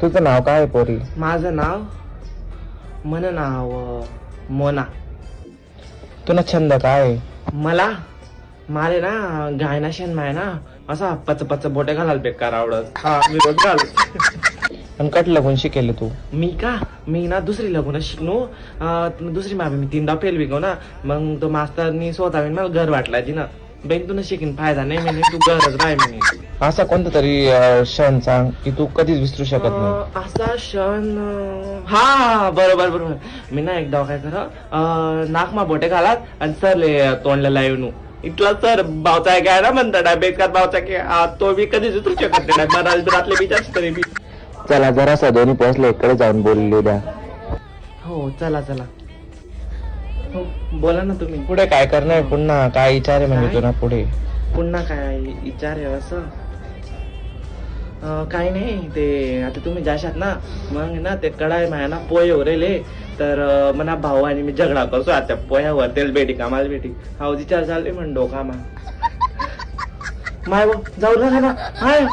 तुझं नाव काय आहे पोरी? माझं नाव मन नाव मोना. तुला छंद काय आहे? मला? माले ना गायना शेण ना असा पच पच बोटे घालाल बेकार आवडत. हा मी रोज घाल आणि कटलं कोण शिकेल तू. मी का? मी ना दुसरी लगून शिकलो अं, दुसरी मागे मी तीनदा फेल विकव ना. मग तो मास्तरनी स्वतः मला घर वाटला जी ना बँक तुला शिकीन फायदा नाही म्हणे तू घरच राह म्हणे असा कोणता तरी अं, क्षण सांग की तू कधीच विसरू शकत नाही. अं, असा क्षण अं, हा बरोबर बरोबर. मी ना एकदा काय कर नाकमा बोटे घालात आणि सरले तोंडला लावून इथला सर बावचा काय ना म्हणता बेकार बावचा की आ, तो मी कधीच उतरू शकत नाही. मला रातले विचार तरी मी चला जरासा दोन्ही पोचले इकडे जाऊन बोलले द्या. हो चला चला. हो बोला ना तुम्ही. पुढे काय करणार पुन्हा काय विचार आहे म्हणजे काय? तुला पुढे? पुन्हा काय विचार आहे असं? अं, काही नाही. ते आता तुम्ही जाशात ना मग ना ते कडाय माया ना पोहे उरेले. तर अं, मना भाऊ आणि मी झगडा करतो. आता पोह्यावर तेल बेटी कामाला बेटी हा विचार चालले म्हण डोका मा माय जाऊ नका ना हाय.